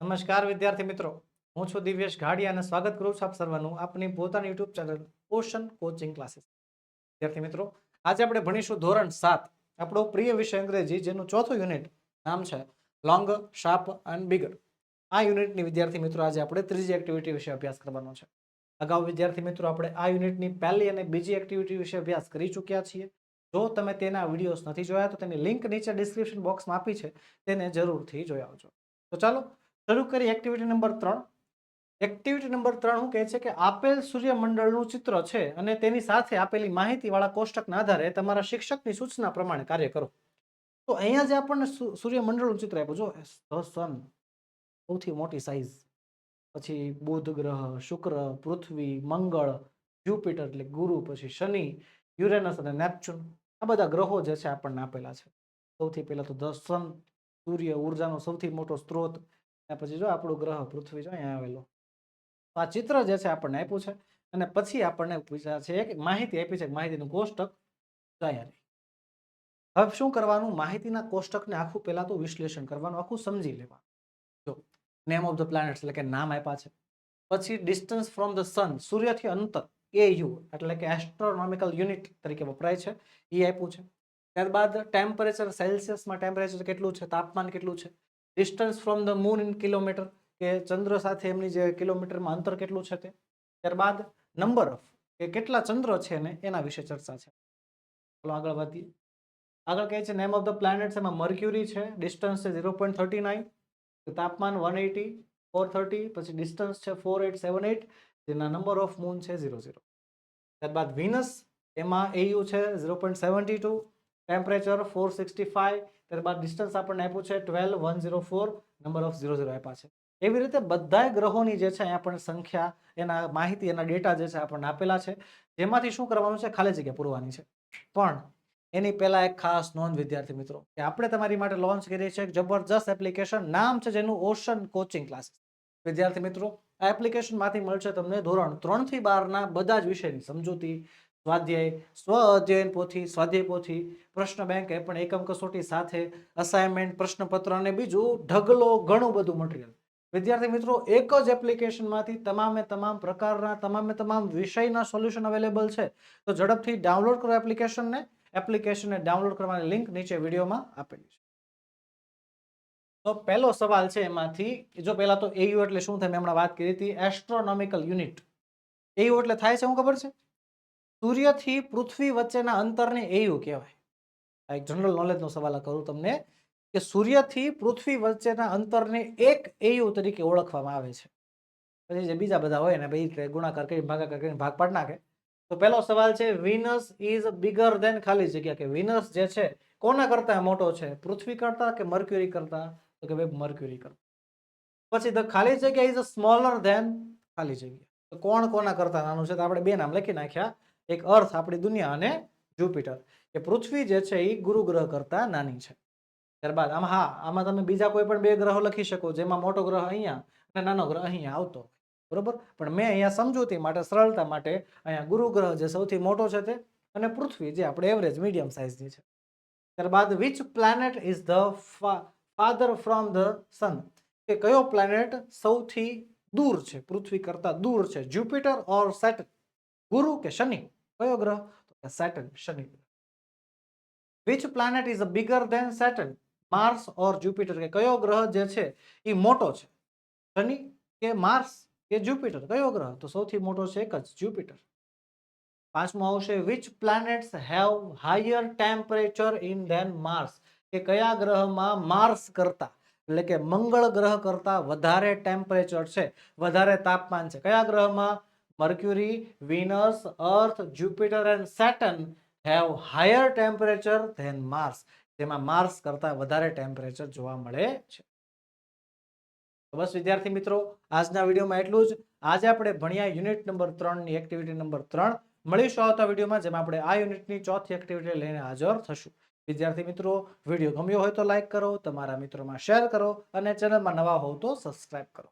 નમસ્કાર વિદ્યાર્થી મિત્રો. હું છું દિવ્યેશ ઘાડિયા અને સ્વાગત કરું છું આપ સર્વનું આપની પોતાની YouTube channel ocean coaching classes. વિદ્યાર્થી મિત્રો, આજે આપણે ભણીશું ધોરણ સાત, આપણો પ્રિય વિષય અંગ્રેજી, જેનું ચોથું યુનિટ નામ છે લોંગ, શાર્પ એન્ડ બિગર આ યુનિટની વિદ્યાર્થી મિત્રો, આજે આપણે ત્રીજી એક્ટિવિટી વિશે અભ્યાસ કરવાનો છે. અગાઉ વિદ્યાર્થી મિત્રો, આપણે આ યુનિટની પહેલી અને બીજી એક્ટિવિટી વિશે અભ્યાસ કરી ચૂક્યા છીએ. જો તમે તેના વિડીયોઝ નથી જોયા, તો તેની લિંક નીચે ડિસ્ક્રિપ્શન બોક્સમાં આપી છે, તેને જરૂરથી જોઈ આવજો. તો ચાલો શરૂ કરી એક્ટિવિટી નંબર ત્રણ. એક્ટિવિટી નંબર ત્રણ શું કહે છે કે આપેલ સૂર્યમંડળનું ચિત્ર છે અને તેની સાથે આપેલી માહિતીવાળા કોષ્ટકના આધારે તમારા શિક્ષકની સૂચના પ્રમાણે કાર્ય કરો. તો અહીંયા જે આપણને સૂર્યમંડળનું ચિત્ર આપ્યું, જો ધ સન, સૌથી મોટી સાઈઝ પછી બુધ ગ્રહ, શુક્ર, પૃથ્વી, મંગળ જ્યુપિટર એટલે ગુરુ, પછી શનિ, યુરેનસ અને નેપચ્યુન. આ બધા ગ્રહો જે છે આપણને આપેલા છે. સૌથી પહેલાં તો ધ સન, સૂર્ય, ઉર્જાનો સૌથી મોટો સ્ત્રોત અને પછી જો આપણો ગ્રહ પૃથ્વી જો અહીંયા આવેલો. આ ચિત્ર જે છે આપણને આપ્યું છે અને પછી આપણને પૂછ્યા છે એક માહિતી આપી છે માહિતીનું કોષ્ટક તૈયારી. હવે શું કરવાનું? માહિતીના કોષ્ટકને આખું પહેલાં તો વિશ્લેષણ કરવાનું, આખું સમજી લેવાનું. જો નેમ ઓફ ધ પ્લાનેટ એટલે કે નામ આપ્યા છે. પછી ડિસ્ટન્સ ફ્રોમ ધ સન સૂર્યથી અંતર એ યુ એટલે કે એસ્ટ્રોનોમિકલ યુનિટ તરીકે વપરાય છે, એ આપ્યું છે. ત્યારબાદ ટેમ્પરેચર સેલ્સિયસમાં ટેમ્પરેચર કેટલું છે? તાપમાન કેટલું છે? Distance from the moon in kilometre કે ચંદ્ર સાથે એમની જે કિલોમીટરમાં અંતર કેટલું છે તે. ત્યારબાદ નંબર ઓફ કે કેટલા ચંદ્ર છે ને એના વિશે ચર્ચા છે. ચાલો આગળ વધીએ. આગળ કહે છે નેમ ઓફ ધ પ્લાનેટ્સ એમાં મર્ક્યુરી છે ડિસ્ટન્સ છે ઝીરો પોઈન્ટ થર્ટી નાઇન તાપમાન વન એટી ફોર થર્ટી પછી ડિસ્ટન્સ છે ફોર એટ સેવન એટ જેના નંબર ઓફ મૂન છે ઝીરો ઝીરો ત્યારબાદ વિનસ એમાં એયુ છે zero point seventy two temperature four sixty five ત્યારબાદ ડિસ્ટન્સ આપણને આપ્યું છે twelve one zero four number of zero zero આપ્યા છે. એવી રીતે બધાય ગ્રહોની જે છે, અહીંયા આપણને સંખ્યા, એના માહિતી, એના ડેટા જે છે, આપણને આપેલા છે. જેમાંથી શું કરવાનું છે? ખાલી જગ્યા પૂરવાની છે. પણ એની પહેલાં એક ખાસ નોંધ, વિદ્યાર્થી મિત્રો, કે આપણે તમારી માટે લોન્ચ કરીએ છીએ એક જબરજસ્ત એપ્લિકેશન નામ છે જેનું ઓશન કોચિંગ ક્લાસીસ વિદ્યાર્થી મિત્રો, આ એપ્લિકેશનમાંથી મળશે તમને ધોરણ ત્રણથી બારના બધા જ વિષયની સમજૂતી સ્વાધ્યાય, સ્વ અધ્યયન પોથી, સ્વાધ્યાય પોથી, પ્રશ્ન બેંક પણ એકમ કસોટી સાથે અસાઇનમેન્ટ પ્રશ્નપત્ર અને બીજું ઢગલો ઘણું બધું મટીરિયલ વિદ્યાર્થી મિત્રો, એક જ એપ્લિકેશનમાંથી તમામે તમામ પ્રકારના, તમામે તમામ વિષયના સોલ્યુશન અવેલેબલ છે. તો ઝડપથી ડાઉનલોડ કરો એપ્લિકેશનને એપ્લિકેશનને ડાઉનલોડ કરવાની લિંક નીચે વિડીયોમાં આપેલી છે. તો પહેલો સવાલ છે એમાંથી, જો પહેલાં તો એયુ એટલે શું થાય? મેં હમણાં વાત કરી હતી એસ્ટ્રોનોમિકલ યુનિટ એયુ એટલે થાય છે, શું ખબર છે? સૂર્યથી પૃથ્વી વચ્ચેના અંતરને એયુ કહેવાય. આ એક જનરલ નોલેજનો સવાલ કરું તમને કે સૂર્યથી પૃથ્વી વચ્ચેના અંતરને એક એયુ તરીકે ઓળખવામાં આવે છે. પછી જે બીજા બધા હોય ને ભાઈ ગુણાકાર કરી ભાગાકાર કરીને ભાગ પાડ નાખે. તો પહેલો સવાલ છે વિનસ ઇઝ બિગર દેન ખાલી જગ્યા? કે વિનસ જે છે, કોના કરતા મોટો છે? પૃથ્વી કરતા કે મર્ક્યુરી કરતા? તો કે ભાઈ મર્ક્યુરી કરતા. પછી ધ ખાલી જગ્યા ઇઝ સ્મોલર ધેન ખાલી જગ્યા? કોણ કોના કરતા નાનું છે? તો આપણે બે નામ લખી નાખ્યા. એક અર્થ આપણી દુનિયા અને જુપિટર કે પૃથ્વી જે છે એ ગુરુ ગ્રહ કરતા નાની છે. ત્યારબાદ આમાં હા, આમાં તમે બીજા કોઈ પણ બે ગ્રહો લખી શકો, જેમાં મોટો ગ્રહ અહીંયા અને નાનો ગ્રહ અહીંયા આવતો. બરોબર? પણ મેં અહીંયા સમજૂતી માટે, સરળતા માટે અહીંયા ગુરુ ગ્રહ જે સૌથી મોટો છે તે અને પૃથ્વી જે આપણે એવરેજ મીડિયમ સાઇઝની છે. ત્યારબાદ which planet is the farther from the sun કે કયો પ્લાનેટ સૌથી દૂર છે, પૃથ્વી કરતાં દૂર છે જ્યુપિટર ઓર સેટન ગુરુ કે શનિ? કયો ગ્રહ તો સેટન, શનિ which planet is bigger than Saturn Mars or Jupiter કે કયો ગ્રહ જે છે એ મોટો છે? શનિ કે માર્સ કે જ્યુપિટર કયો ગ્રહ? તો સૌથી મોટો છે એક જ જ્યુપિટર પાંચમો આવશે which planets have higher temperature in than Mars કે કયા ગ્રહમાં માર્સ કરતા? એટલે કે મંગળ ગ્રહ કરતા વધારે ટેમ્પરેચર છે, વધારે તાપમાન છે. કયા ગ્રહમાં? Mercury Venus, Earth Jupiter and Saturn have higher temperature than Mars જેમાં માર્સ કરતા વધારે ટેમ્પરેચર જોવા મળે છે. બસ વિદ્યાર્થી મિત્રો આજના વિડીયોમાં એટલું જ. આજે આપણે ભણ્યા યુનિટ નંબર ત્રણની એક્ટિવિટી નંબર ત્રણ મળીશું આવતા વિડીયોમાં જેમાં આપણે આ યુનિટની ચોથી એક્ટિવિટી લઈને હાજર થશું. વિદ્યાર્થી મિત્રો વીડિયો ગમ્યો હોય તો લાઇક કરો તમારા મિત્રોમાં શેર કરો અને ચેનલમાં નવા હોવ તો સબસ્ક્રાઇબ કરો.